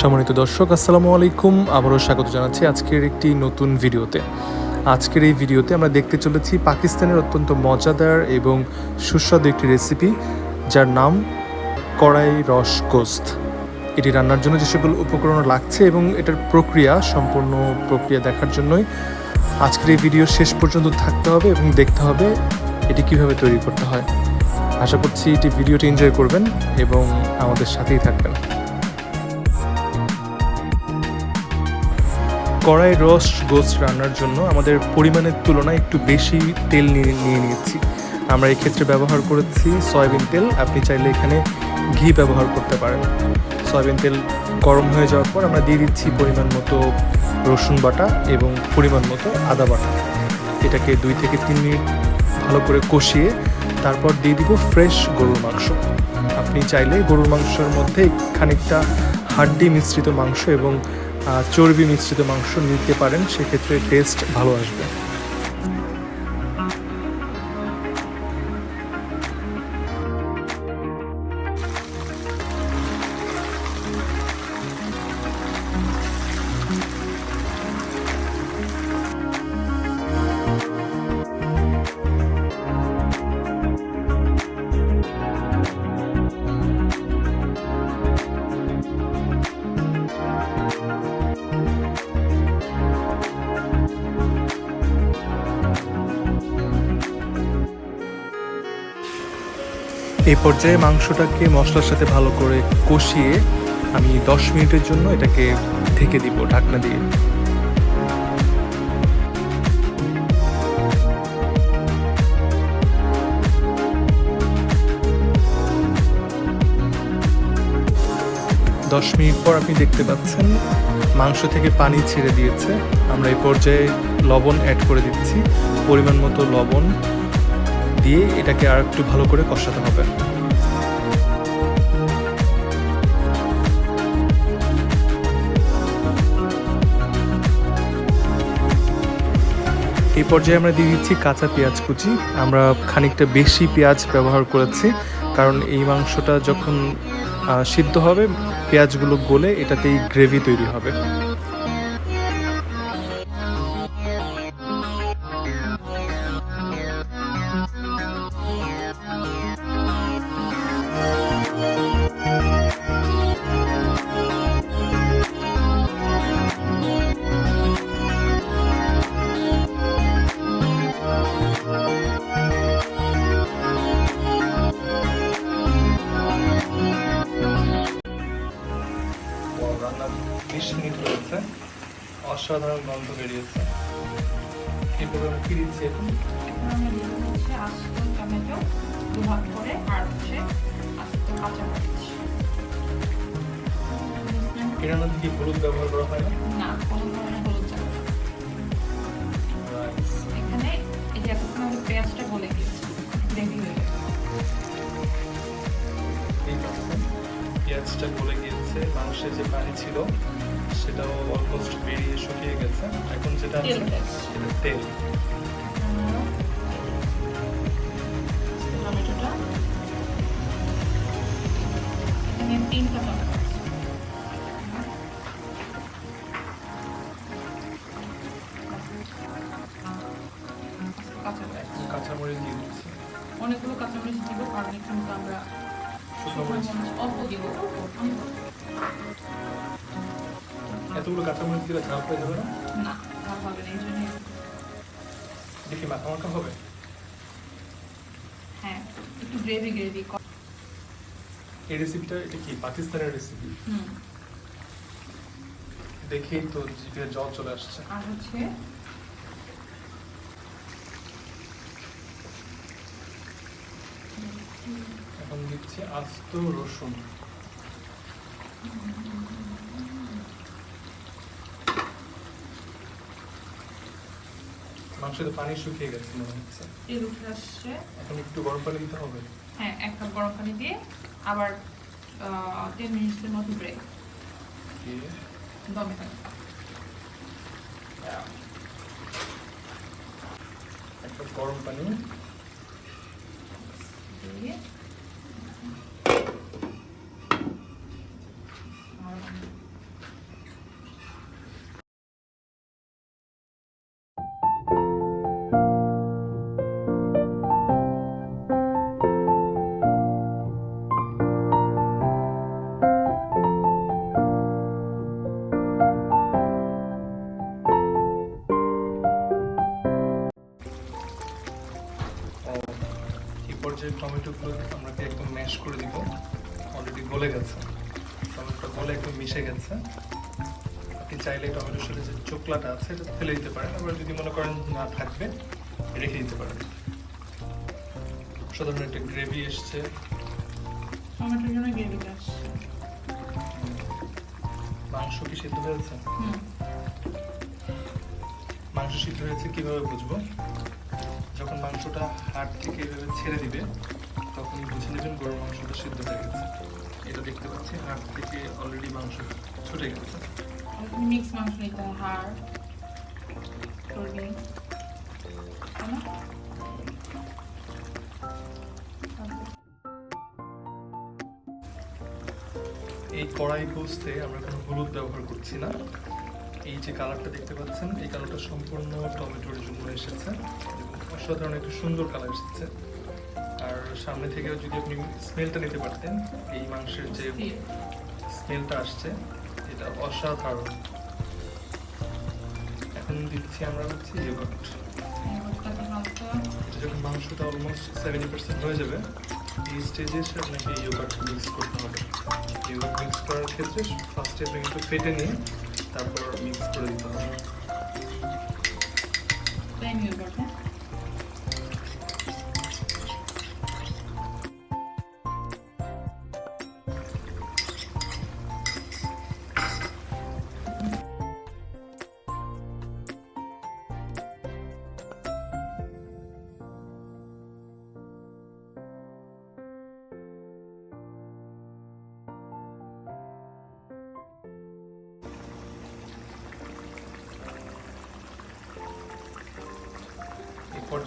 সম্মানিত দর্শক, আসসালামু আলাইকুম। আবারও স্বাগত জানাচ্ছি আজকের একটি নতুন ভিডিওতে। আজকের এই ভিডিওতে আমরা দেখতে চলেছি পাকিস্তানের অত্যন্ত মজাদার এবং সুস্বাদু একটি রেসিপি, যার নাম কড়াই রস গোস্ত। এটি রান্নার জন্য যে সকল উপকরণ লাগছে এবং এটার প্রক্রিয়া, সম্পূর্ণ প্রক্রিয়া দেখার জন্যই আজকের এই ভিডিও শেষ পর্যন্ত থাকতে হবে এবং দেখতে হবে এটি কীভাবে তৈরি করতে হয়। আশা করছি এটি ভিডিওটি এনজয় করবেন এবং আমাদের সাথেই থাকবেন। কড়াই রস গোস্ত রান্নার জন্য আমাদের পরিমাণের তুলনায় একটু বেশি তেল নিয়ে নিয়ে নিয়েছি। আমরা এই ক্ষেত্রে ব্যবহার করেছি সয়াবিন তেল। আপনি চাইলে এখানে ঘি ব্যবহার করতে পারেন। সয়াবিন তেল গরম হয়ে যাওয়ার পর আমরা দিয়ে দিচ্ছি পরিমাণ মতো রসুন বাটা এবং পরিমাণ মতো আদা বাটা। এটাকে দুই থেকে তিন মিনিট ভালো করে কষিয়ে তারপর দিয়ে দিব ফ্রেশ গরুর মাংস। আপনি চাইলে গরুর মাংসের মধ্যে খানিকটা হাড্ডি মিশ্রিত মাংস এবং চর্বি মিশ্রিত মাংস নিতে পারেন সেক্ষেত্রে টেস্ট ভালো আসবে। এই পর্যায়ে মাংসটাকে মশলার সাথে ভালো করে কষিয়ে আমি দশ মিনিটের জন্য এটাকে ঢেকে দিব ঢাকনা দিয়ে। দশ মিনিট পর আপনি দেখতে পাচ্ছেন মাংস থেকে পানি ছেড়ে দিয়েছে। আমরা এই পর্যায়ে লবণ অ্যাড করে দিচ্ছি। পরিমাণ মতো লবণ দিয়ে এটাকে আর একটু ভালো করে কষাতে হবে। এই পর্যায়ে আমরা দিয়ে দিচ্ছি কাঁচা পেঁয়াজ কুচি। আমরা খানিকটা বেশি পেঁয়াজ ব্যবহার করেছি, কারণ এই মাংসটা যখন সিদ্ধ হবে, পেঁয়াজগুলো গলে এটাতেই গ্রেভি তৈরি হবে। রান্নার বিশ মিনিট হয়েছে অসাধারণ গন্ধ বেরিয়েছে। এরপরে আমি কি দিচ্ছি এখন? আস্ত টমেটো দু ভাগ করে আর হচ্ছে আস্ত কি হলুদ ব্যবহার করা হয় না? না কোনো ধরনের গিয়েছে যে পানি ছিল সেটাও অলমোস্ট বেরিয়ে শুকিয়ে গেছে। এখন যেটা আছে সেটা তেল। টমেটোটা। এখানে তিনটা টমেটো কাঁচামরিচ। কাঁচামরিচ দিয়ে দিচ্ছি। অনেকগুলো কাঁচামরিচ দিব কারণ এখানে তো আমরা শুকনো মরিচ। অল্প দিব। অল্প। এতগুলো কাঁচামরিচ দিলে ঝাল হয়ে যাবে না? দেখি মাখা মাখা হবে? হ্যাঁ একটু গ্রেভি গ্রেভি এই রেসিপিটা এটা কি পাকিস্তানের রেসিপি দেখেই তো জিভে জল চলে আসছে। আর হচ্ছে? এখন দিচ্ছি আস্ত রসুন। মাংসতে পানি শুকিয়ে গেছে মনে হচ্ছে। তেল উঠে আসছে। এখন একটু গরম পানি দিতে হবে। হ্যাঁ এক কাপ গরম পানি দিয়ে আবার দেড় মিনিটের মতো ব্রেক দমে থাকবে একটা গরম পানি। দিয়ে টমেটোগুলো আমরা একদম ম্যাশ করে দিব। অলরেডি গলে গেছে। টমেটোটা গলে একদম মিশে গেছে। আপনি চাইলে টমেটোর সাথে যে চোকলাটা আছে এটা ফেলে দিতে পারেন। আবার যদি মনে করেন না থাকবে রেখে দিতে পারেন। সাধারণ একটা গ্রেভি এসছে। টমেটোর জন্য গ্রেভিটা মাংস কি সিদ্ধ হয়েছে? মাংস সিদ্ধ হয়েছে কীভাবে বুঝব? মাংসটা হাড় থেকে এভাবে ছেড়ে দিবে তখন বুঝে নেবেন গরুর মাংসটা সিদ্ধ হয়ে গেছে। এটা দেখতে পাচ্ছি হাড় থেকে অলরেডি মাংস ছুটে গেছে। মিক্স মাংস নিতে হয় হাড়? এই কড়াই পোস্তে আমরা কোনো হলুদ ব্যবহার করছি না। এই যে কালারটা দেখতে পাচ্ছেন, এই কালারটা সম্পূর্ণ টমেটোর জন্য এসেছে অসাধারণ একটা সুন্দর কালার এসেছে। আর সামনে থেকেও যদি আপনি স্মেলটা নিতে পারতেন, এই মাংসের যে স্মেলটা আসছে, এটা অসাধারণ। এখন দিচ্ছি আমরা হচ্ছে হালকা এটা যখন মাংসটা অলমোস্ট সেভেন্টি পার্সেন্ট হয়ে যাবে, এই স্টেজে এসে আপনাকে ইয়োগার্ট মিক্স করতে হবে। ইয়োগার্ট মিক্স করার ক্ষেত্রে ফার্স্টে আপনি একটু ফেটে নিয়ে তারপর মিক্স করে দিতে হবে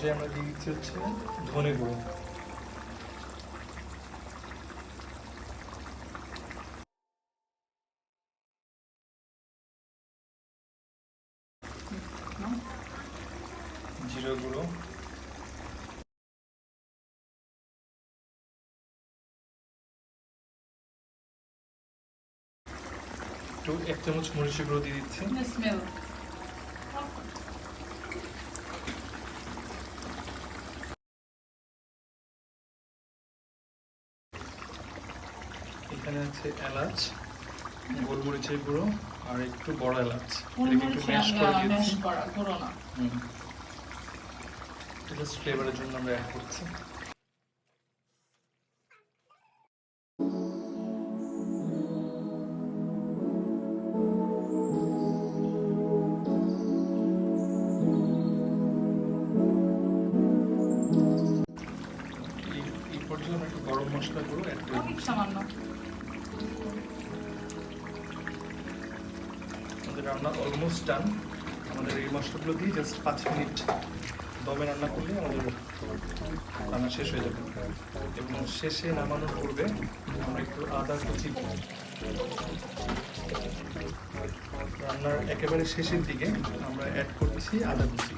পর্যায়ে আমরা দিয়ে দিচ্ছি হচ্ছে ধনে গুঁড়ো। জিরে গুঁড়ো। একটু এক চামচ মরিচের গুঁড়ো দিয়ে দিচ্ছি। এখানে আছে এলাচ গোলমরিচের গুঁড়ো আর একটু বড় এলাচ। একটু ম্যাশ করে দিয়েছি। ফ্লেভারের জন্য আমরা অ্যাড করছি। একটু গরম মশলা গুঁড়ো অ্যাড করে সামান্য। আমাদের রান্না অলমোস্ট ডান আমাদের এই মশলাগুলো দিয়ে জাস্ট পাঁচ মিনিট দমে রান্না করলে আমাদের রান্না শেষ হয়ে যাবে। এবং শেষে নামানোর পূর্বে আমরা একটু আদা কুচি রান্নার একেবারে শেষের দিকে আমরা অ্যাড করছি আদা কুচি।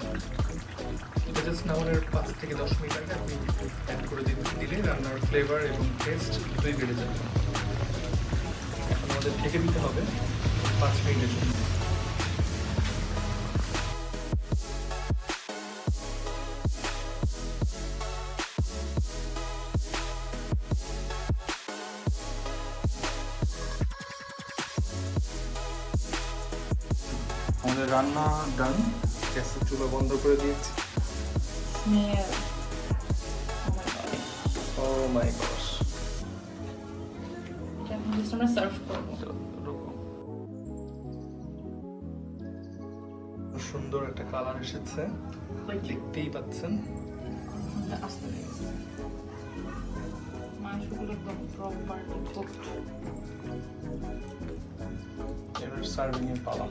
এটা জাস্ট নামানোর পাঁচ থেকে দশ মিনিট আগে আপনি অ্যাড করে দিলে রান্নার ফ্লেভার এবং টেস্ট দুটোই বেড়ে যাবে। আমাদের ঢেকে দিতে হবে। পাঁচ মিনিটের জন্য আমাদের রান্না ডান গ্যাসের চুলা বন্ধ করে দিয়েছি স্মেল ও মাই গস এখন জাস্ট আমরা সার্ভ করব একটা কালার এসেছে। দেখতেই পাচ্ছেন। এবার সার্ভিং পালা।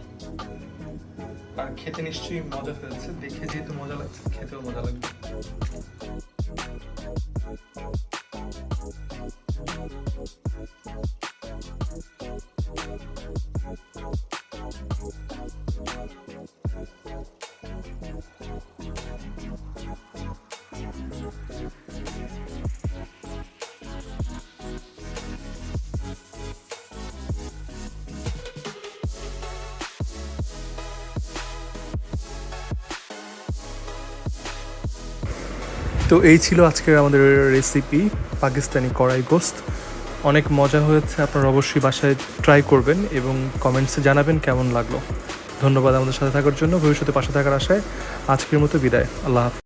আর খেতে নিশ্চয়ই মজা হয়েছে দেখে যেহেতু মজা লাগছে, খেতেও মজা লাগবে। Thank you. তো এই ছিল আজকের আমাদের রেসিপি পাকিস্তানি কড়াই গোস্ত। অনেক মজা হয়েছে, আপনারা অবশ্যই বাসায় ট্রাই করবেন এবং কমেন্টসে জানাবেন কেমন লাগল। ধন্যবাদ আমাদের সাথে থাকার জন্য, ভবিষ্যতে পাশে থাকার আশায়। আজকের মতো বিদায়, আল্লাহ